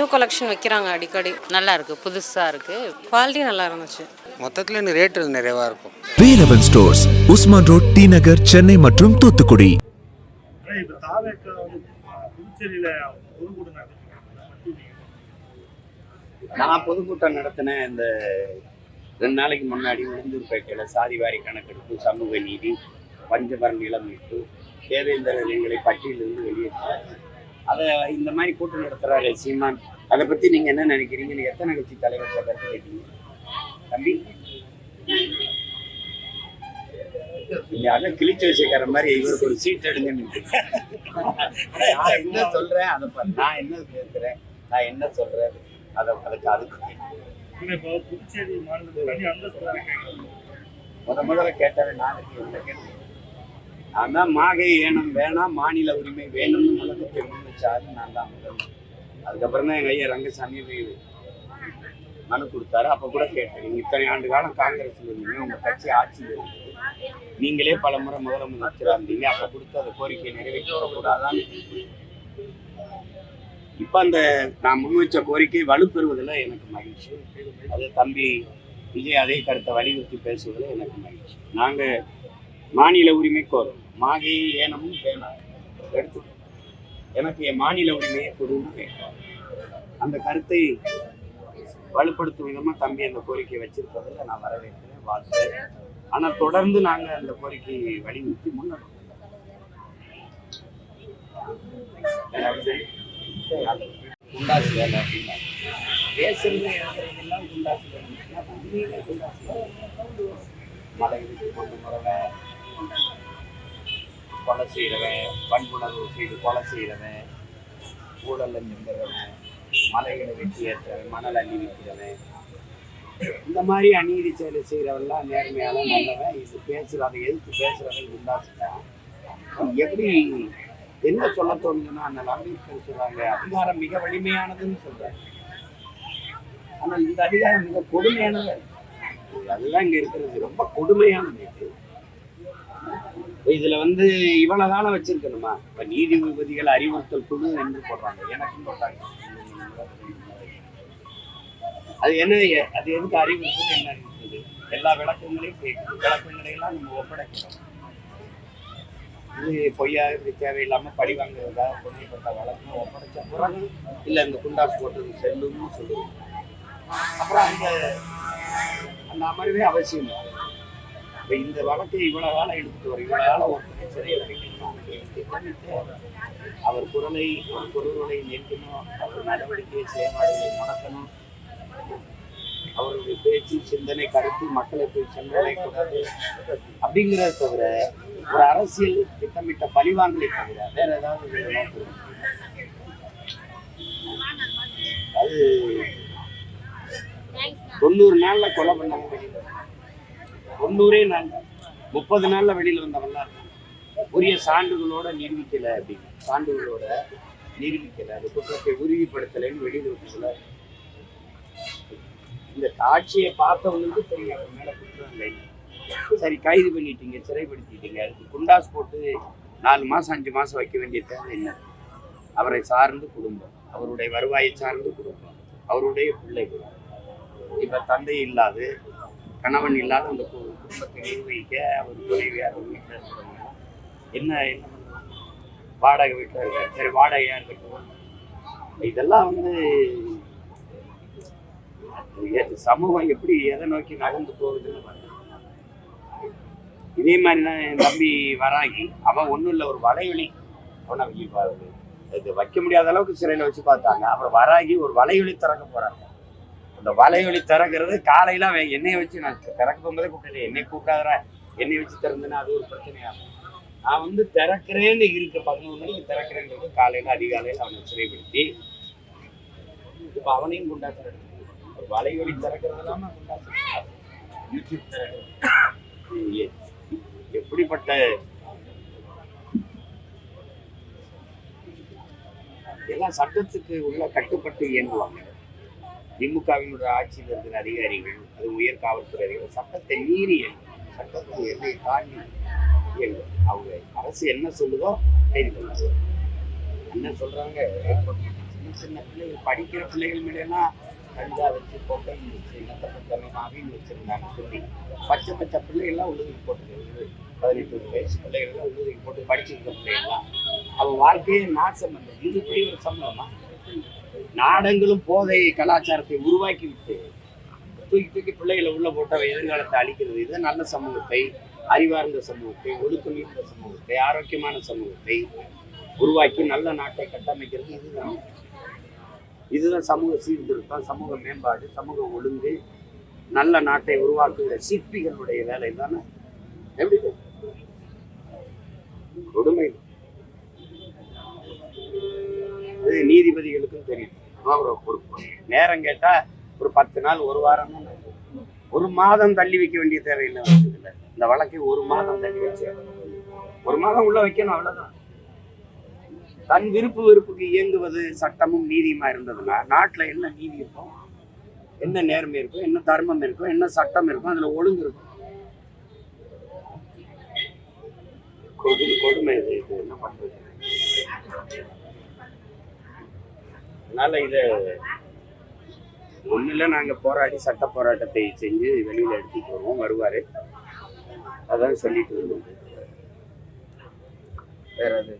New collection வைக்கிறாங்க அடிக்கடி. நல்லா இருக்கு புதுசா இருக்கு. குவாலிட்டி நல்லா இருந்துச்சு. மொத்தத்தில் இன்னும் ரேட்டு நிறைவாக இருக்கும். Velavan stores Usman road T Nagar Chennai மற்றும் தூத்துக்குடி. நான் பொதுக்கூட்டம் நடத்தினேன் இந்த ரெண்டு நாளைக்கு முன்னாடி உளுந்தூர்பேட்டையில் சாதிவாரி கணக்கெடுப்பு சமூக நீதி பஞ்சமர நிலம் மீட்பு தேவேந்திரர் எங்களை பட்டியலிருந்து வெளியேற்றார் அதை இந்த மாதிரி கூட்டம் நடத்துறாரு சீமான். அதை பத்தி நீங்க என்ன நினைக்கிறீங்க? எத்தனை கட்சி தலைவர் கருத்து கேட்டீங்க? தம்பி? அதான் கிழிச்சு வச்சுக்கிற மாதிரி இவருக்கு ஒரு சீட் எடுங்கன்னு நான் என்ன சொல்றேன்? அதை. நான் என்ன பேசுறேன் நான் என்ன சொல்றேன்? அதை அதுக்கு அதுக்கு முத முதல்ல கேட்டவன் நான் கேட்டேன். அதான் மாகை ஏனம் வேணாம் மாநில உரிமை வேணும்னு முழக்கத்தை முன் வச்சாரு நான் தான் முதல் அதுக்கப்புறம் தான் எங்கள் ஐயா ரங்கசாமி மனு கொடுத்தாரு. அப்ப கூட கேட்டேன் இத்தனை ஆண்டு காலம் காங்கிரஸில் இருந்தீங்க உங்க கட்சி ஆட்சியில் இருந்தது. நீங்களே பல முறை முதலமைச்சராக இருந்தீங்க. அப்போ கொடுத்த அந்த கோரிக்கையை நிறைவேற்றக்கூடாதான்னு. இப்ப அந்த நான் முன்வைச்ச கோரிக்கை வலுப்பெறுவதில் எனக்கு மகிழ்ச்சி. அது தம்பி விஜய் அதே கருத்தை வலியுறுத்தி பேசுவதில் எனக்கு மகிழ்ச்சி. நாங்க மாநில உரிமை கோரும். மாகே ஏனமும் வேணாம் எடுத்து எனக்கு என் மாநில உரிமையை கொடுன்னு கேட்கிறோம் அந்த கருத்தை வலுப்படுத்தும் விதமாக தம்பி அந்த கோரிக்கையை வச்சிருப்பதில் நான் வரவேற்கிறேன் வாழ்த்து. ஆனால் தொடர்ந்து நாங்கள் அந்த கோரிக்கையை வலியுறுத்தி முன்னெடுக்கிறோம் குண்டாசு வேலை அப்படின்னா. பேசுறது எழுதுறதெல்லாம் குண்டாசு வேலை உண்மையிலே குண்டாசு வேலை. மலை கொண்டு முறை கொலை செய்கிறவன் வன்புணர்வு செய்து கொலை செய்கிறவன் ஊழல்ல நின்றவன் மலைகளை வெட்டி ஏற்றவன் மணல் அள்ளி விற்கிறவன். இந்த மாதிரி அநீதி செயலை செய்கிறவன்லாம் நேர்மையான நல்லவன். இது பேசுகிற அதை எதிர்த்து பேசுகிறவன் குண்டாசுதான் எப்படி என்ன சொல்ல தோணுதுன்னா அந்த அம்பேத்கர் சொல்றாங்க அதிகாரம் மிக வலிமையானதுன்னு சொல்றாங்க ஆனால் இந்த அதிகாரம் மிக கொடுமையானது. அதுதான் இங்கே இருக்கிறது. ரொம்ப கொடுமையானது இதுல வந்து இவ்வளவு காலம் வச்சிருக்கணுமா? இப்ப நீதிபதிகள் அறிவுறுத்தல் குழு என்று போடுறாங்க. எனக்கும் போட்டாங்க அது என்ன அது எதுக்கு அறிவுறுத்தல் என்ன இருக்குது? எல்லா விளக்கங்களையும் கேட்கும் விளக்கங்களை எல்லாம் நம்ம ஒப்படைக்கிறோம் இது பொய்யா இப்படி தேவையில்லாம பழி வாங்குறதா புனையப்பட்ட வழக்கம் ஒப்படைச்ச பிறகு இல்ல இந்த குண்டாஸ் போட்டது செல்லும்னு சொல்லுவோம். அப்புறம் அந்த அந்த அமர்வே அவசியம் இல்லை. இப்போ இந்த வழக்கை இவ்வளோ காலம் எடுத்துட்டு வர இவ்வளோ காலம் ஒருத்தரை சிறையை வரைக்கும் அவர் குரலை அவர் குரல்களை நிற்கணும் அவர் நடவடிக்கை செயல்பாடுகளை முடக்கணும் அவருடைய பேச்சு சிந்தனை கருத்து மக்களை போய் சென்றடையக்கூடாது அப்படிங்கிறத தவிர ஒரு அரசியல் திட்டமிட்ட பழிவாங்கலை தவிர வேற ஏதாவது நோக்கம் அது தொண்ணூறு நாளில் கொலை பண்ணாங்க தொண்ணூறே நாள் முப்பது நாள்ல வெளியில வந்தவன்லாம் இருக்காங்க உரிய சான்றுகளோட நிரூபிக்கலை அப்படின்னு. சான்றுகளோட நிரூபிக்கலை அந்த குற்றத்தை உறுதிப்படுத்தலைன்னு வெளியில விட்டுல இந்த காட்சியை பார்த்தவங்களுக்கு தெரியும். அவர் மேல குற்றம் இல்லை. சரி கைது பண்ணிட்டீங்க சிறைப்படுத்திட்டீங்க. அதுக்கு குண்டாஸ் போட்டு நாலு மாசம் அஞ்சு மாசம் வைக்க வேண்டிய தேவை என்ன? அவரை சார்ந்து குடும்பம். அவருடைய வருவாயை சார்ந்து குடும்பம். அவருடைய பிள்ளைகள். இப்ப தந்தை இல்லாது கணவன் இல்லாத அந்த குடும்பத்தை நிர்வகிக்க அவர் துணைவியார் வீட்டில் இருக்கிறவங்க என்ன என்ன வாடகை வீட்டில் இருக்காரு சரி வாடகையா இருக்கட்டும். இதெல்லாம் வந்து சமூகம் எப்படி எதை நோக்கி நகர்ந்து போகுதுன்னு பார்த்தேன் இதே மாதிரி தான் என் தம்பி வராகி அவன் ஒன்றும் இல்லை ஒரு வலைவலி அவனை வைப்பாரு இது வைக்க முடியாத அளவுக்கு சிறையில் வச்சு பார்த்தாங்க. அப்புறம் வராகி ஒரு வலைவலி திறக்க போறாங்க. அந்த வலைவலி திறக்கிறது காலையில அவன் என்னையை வச்சு நான் திறக்க போகும்போதே கூப்பிட்டேன் என்னை கூப்பிடாதரா என்னை வச்சு திறந்தேன்னா அது ஒரு பிரச்சனையாகும் நான் வந்து திறக்கிறேன்னு இருக்க பதினோரு மணிக்கு திறக்கிறேன்றது காலையில் அதிகாலையில் அவனை சிறைப்படுத்தி இப்போ அவனையும் குண்டாசுற வலைவலி திறக்கிறது இல்லாமல் குண்டாசுற யூடியூப் திறக்கிறது. எப்படிப்பட்ட எல்லாம் சட்டத்துக்கு உள்ள கட்டுப்பட்டு இயங்குவாங்க. திமுகவினுடைய ஆட்சியில் இருக்கிற அதிகாரிகள் அது உயர் காவல்துறை அதிகாரிகள் சட்டத்தை மீறி சட்டத்தை எல்லை தாண்டி அவங்க அரசு என்ன சொல்லுதோ கைது என்ன சொல்கிறாங்க சின்ன சின்ன பிள்ளைகள் படிக்கிற பிள்ளைகள் மேலாம் கஞ்சா வச்சு பொக்கை வச்சு நத்தப்பட்டமே அப்படின்னு வச்சுருந்தாங்க சொல்லி. பச்சை பச்சை பிள்ளைகள்லாம் உள்ளதுக்கு போட்டுருக்கு பதினெட்டு வயசு பிள்ளைகள்லாம் உள்ளதுக்கு போட்டு படிச்சிருக்க பிள்ளைகள்லாம். அவன் வாழ்க்கையே நாசம் பண்ணது. இது இப்படி ஒரு சம்பளமாக நாடங்களும் போதை கலாச்சாரத்தை உருவாக்கி விட்டு தூக்கி தூக்கி பிள்ளைகளை உள்ள போட்ட எதிர்காலத்தை அழிக்கிறது. இது நல்ல சமூகத்தை அறிவார்ந்த சமூகத்தை ஒழுக்கம் இருந்த சமூகத்தை ஆரோக்கியமான சமூகத்தை உருவாக்கி நல்ல நாட்டை கட்டமைக்கிறது. இதுதான் இதுதான் சமூக சீர்திருத்தம் சமூக மேம்பாடு சமூக ஒழுங்கு நல்ல நாட்டை உருவாக்குகிற சிற்பிகளுடைய வேலை தானே எப்படி? கொடுமை. நீதிபதிகளுக்கும் தெரியும். பொறுப்பு. நேரம் கேட்டா ஒரு பத்து நாள் ஒரு வாரம் ஒரு மாதம் தள்ளி வைக்க வேண்டிய தேவையில்லை இல்லை இந்த வழக்கை ஒரு மாதம் தள்ளி வச்சு ஒரு மாதம் உள்ள வைக்கணும் அவ்வளவுதான். தன் விருப்பு வெறுப்புக்கு இயங்குவது சட்டமும் நீதியுமா இருந்ததுன்னா நாட்டுல என்ன நீதி இருக்கும் என்ன நேர்மை இருக்கும் என்ன தர்மம் இருக்கும் என்ன சட்டம் இருக்கும் அதுல ஒழுங்கு இருக்கும். கொடுமை இது இது என்ன பண்றது? அதனால இத ஒன்றில் நாங்கள் போராடி சட்ட போராட்டத்தை செஞ்சு வெளியில் எடுத்துட்டு வருவோம் வருவார். அதான் சொல்லிட்டு இருந்தோம். வேற எது